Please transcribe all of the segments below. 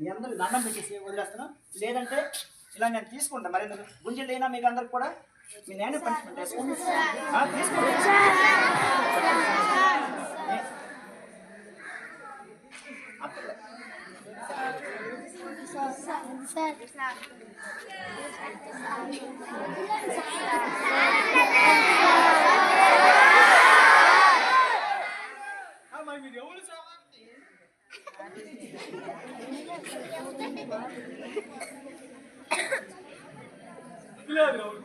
మీ అందరూ దండం పెట్టేసి వదిలేస్తాను లేదంటే ఇలా నేను తీసుకుంటాను మరి గుంజలు లేనా మీకు అందరికి కూడా మీ నేను పనిష్మెంట్ వేసుకోండి. తీసుకోండి. Guilherme,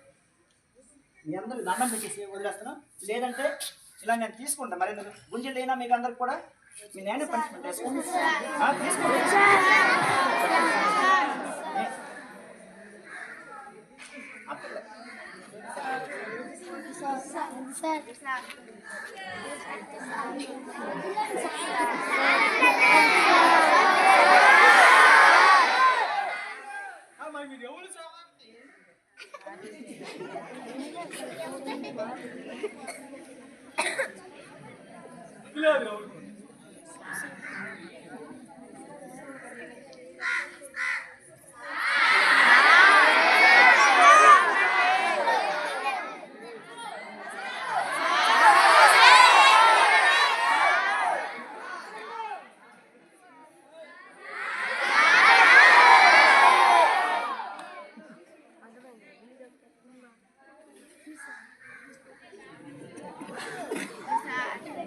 మీ అందరూ దండం పెట్టేసి వదిలేస్తాను లేదంటే ఇలా నేను తీసుకుంటాను మరి గుంజలు లేనా మీకు అందరికి కూడా? మీ నేను పనిష్మెంట్ వేసుకోండి. ఆ, తీసుకోండి. இல்ல